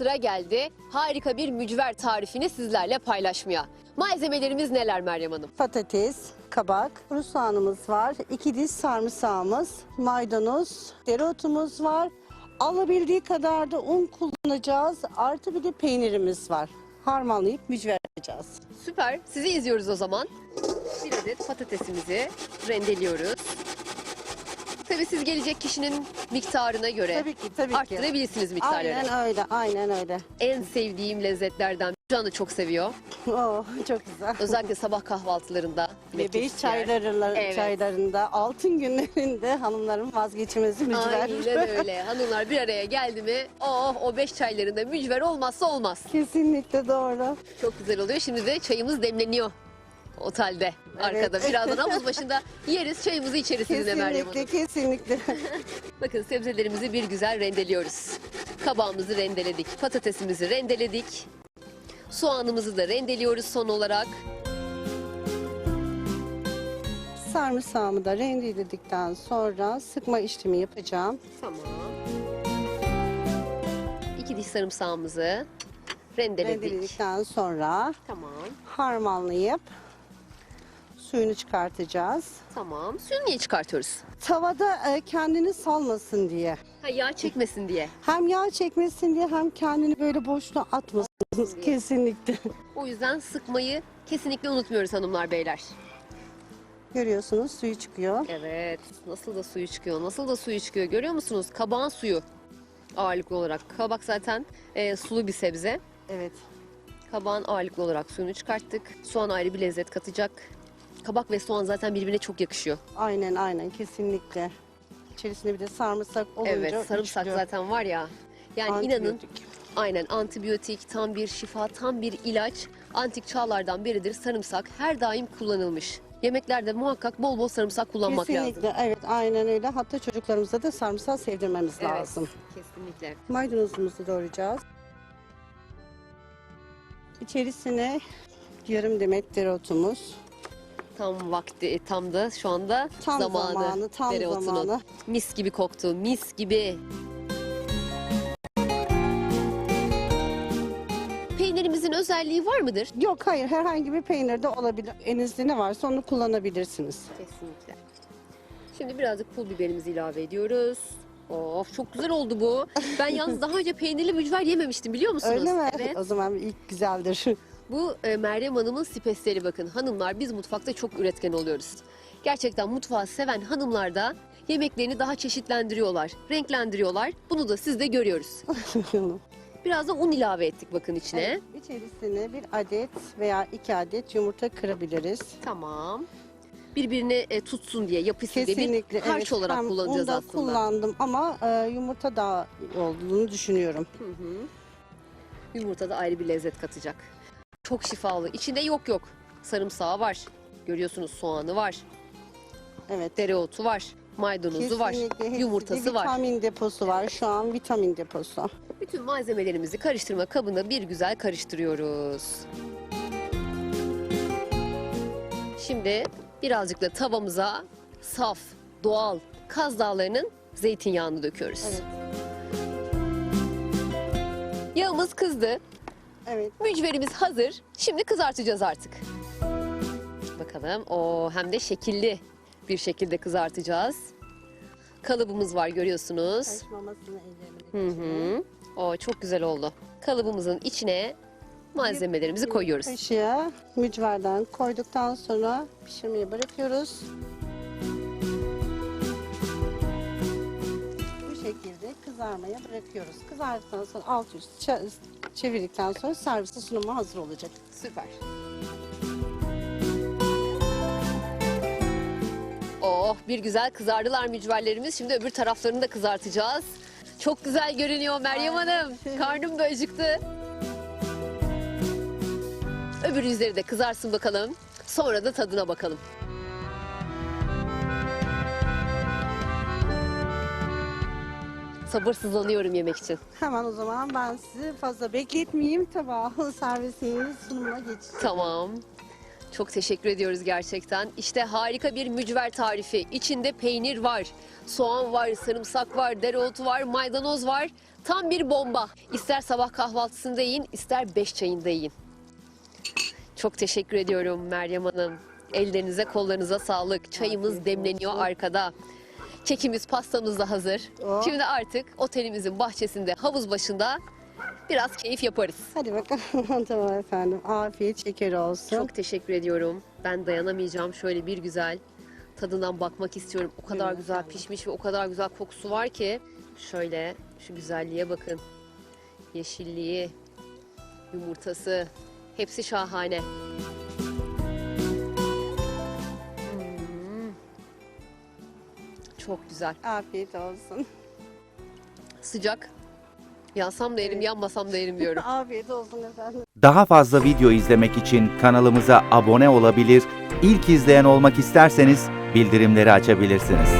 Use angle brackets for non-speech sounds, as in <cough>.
sıra geldi harika bir mücver tarifini sizlerle paylaşmaya. Malzemelerimiz neler Meryem Hanım? Patates, kabak, kuru soğanımız var, iki diş sarımsağımız, maydanoz, dereotumuz var. Alabildiği kadar da un kullanacağız. Artı bir de peynirimiz var. Harmanlayıp mücver yapacağız. Süper. Sizi izliyoruz o zaman. Bir adet patatesimizi rendeliyoruz. Tabii siz gelecek kişinin miktarına göre Tabii ki, tabii ki. arttırabilirsiniz miktarları. Aynen öyle, aynen öyle. En sevdiğim lezzetlerden Can da çok seviyor. Oh, çok güzel. Özellikle sabah kahvaltılarında. Nefis yer. çaylarında, Evet. çaylarında, altın günlerinde hanımların vazgeçilmezi mücver. Aynen <laughs> öyle. Hanımlar bir araya geldi mi oh o beş çaylarında mücver olmazsa olmaz. Kesinlikle doğru. Çok güzel oluyor. Şimdi de çayımız demleniyor. Otelde arkada. Evet. Birazdan havuz başında yeriz çayımızı içeriz sizinle Meryem Hanım. Kesinlikle, kesinlikle. Bakın sebzelerimizi bir güzel rendeliyoruz. Kabağımızı rendeledik, patatesimizi rendeledik. Soğanımızı da rendeliyoruz son olarak. Sarımsağımı da rendeledikten sonra sıkma işlemi yapacağım. Tamam. İki diş sarımsağımızı rendeledik. Rendeledikten sonra Tamam, harmanlayıp suyunu çıkartacağız. tamam. Suyunu niye çıkartıyoruz? Tavada e, kendini salmasın diye. Ha, yağ çekmesin diye. Hem yağ çekmesin diye hem kendini böyle boşluğa atmasın. diye. Kesinlikle. O yüzden sıkmayı kesinlikle unutmuyoruz hanımlar beyler. Görüyorsunuz suyu çıkıyor. Evet. Nasıl da suyu çıkıyor, nasıl da suyu çıkıyor. Görüyor musunuz? Kabağın suyu ağırlıklı olarak. Kabak zaten e, sulu bir sebze. Evet. Kabağın ağırlıklı olarak suyunu çıkarttık. Soğan ayrı bir lezzet katacak. Kabak ve soğan zaten birbirine çok yakışıyor. Aynen aynen kesinlikle. İçerisinde bir de sarımsak olunca evet, sarımsak üçlü zaten var ya. Yani inanın antibiyotik. aynen antibiyotik, tam bir şifa, tam bir ilaç. Antik çağlardan beridir sarımsak her daim kullanılmış. Yemeklerde muhakkak bol bol sarımsak kullanmak lazım. Kesinlikle evet aynen öyle. Hatta çocuklarımıza da sarımsak sevdirmemiz lazım. kesinlikle. Maydanozumuzu doğrayacağız. İçerisine yarım demet dereotumuz. Tam vakti, tam da şu anda Tam zamanı. zamanı, tam dereotunun. zamanı. Mis gibi koktu, mis gibi. Peynirimizin özelliği var mıdır? Yok hayır herhangi bir peynir de olabilir. Elinizde ne varsa onu kullanabilirsiniz. Kesinlikle. Şimdi birazcık pul biberimizi ilave ediyoruz. Of çok güzel oldu bu. Ben yalnız daha önce peynirli mücver yememiştim biliyor musunuz? Öyle mi? Evet. O zaman ilk güzeldir. Bu e, Meryem Hanım'ın spesiyeli bakın. Hanımlar biz mutfakta çok üretken oluyoruz. Gerçekten mutfağı seven hanımlar da yemeklerini daha çeşitlendiriyorlar, renklendiriyorlar. Bunu da siz de görüyoruz. <laughs> Biraz da un ilave ettik bakın içine. Evet, İçerisine bir adet veya iki adet yumurta kırabiliriz. Tamam. Birbirine e, tutsun diye yapışsın diye bir Kesinlikle. harç evet. olarak Hem kullanacağız unda aslında. kullandım ama e, yumurta daha iyi olduğunu düşünüyorum. Hı hı. Yumurta da ayrı bir lezzet katacak. Çok şifalı. İçinde yok yok. Sarımsağı var. Görüyorsunuz soğanı var. Evet. Dereotu var. Maydanozu var. Kesinlikle hepsinde Yumurtası var. Vitamin deposu var. Şu an vitamin deposu. Bütün malzemelerimizi karıştırma kabına bir güzel karıştırıyoruz. Şimdi birazcık da tavamıza saf, doğal Kaz Dağları'nın zeytinyağını döküyoruz. Evet. Yağımız kızdı. Evet. Mücverimiz hazır. Şimdi kızartacağız artık. Bakalım. O hem de şekilli bir şekilde kızartacağız. Kalıbımız var görüyorsunuz. Karışmamasını Hı hı. O çok güzel oldu. Kalıbımızın içine malzemelerimizi koyuyoruz. Kaşığı mücverden koyduktan sonra pişirmeye bırakıyoruz. Bu şekilde kızarmaya bırakıyoruz. Kızardıktan sonra alt üst çevirdikten sonra servise sunuma hazır olacak. Süper. Oh bir güzel kızardılar mücverlerimiz. Şimdi öbür taraflarını da kızartacağız. Çok güzel görünüyor Meryem. Hanım. Karnım da acıktı. Öbür yüzleri de kızarsın bakalım. Sonra da tadına bakalım. Sabırsızlanıyorum yemek için. Hemen o zaman ben sizi fazla bekletmeyeyim. Tabağı <laughs> servisinin sunumuna geçeceğim. Tamam. Çok teşekkür ediyoruz gerçekten. İşte harika bir mücver tarifi. İçinde peynir var, soğan var, sarımsak var, dereotu var, maydanoz var. Tam bir bomba. İster sabah kahvaltısında yiyin, ister beş çayında yiyin. Çok teşekkür ediyorum Meryem Hanım. Ellerinize kollarınıza sağlık. Çayımız demleniyor arkada. Kekimiz, pastamız da hazır. Oh. Şimdi artık otelimizin bahçesinde, havuz başında biraz keyif yaparız. Hadi bakalım. <laughs> tamam efendim. Afiyet şeker olsun. Çok teşekkür ediyorum. Ben dayanamayacağım. Şöyle bir güzel tadından bakmak istiyorum. O kadar güzel pişmiş ve o kadar güzel kokusu var ki. Şöyle şu güzelliğe bakın. Yeşilliği, yumurtası hepsi şahane. Çok güzel. Afiyet olsun. Sıcak. Yansam da yerim, yanmasam da yerim diyorum. <laughs> Afiyet olsun efendim. Daha fazla video izlemek için kanalımıza abone olabilir, ilk izleyen olmak isterseniz bildirimleri açabilirsiniz.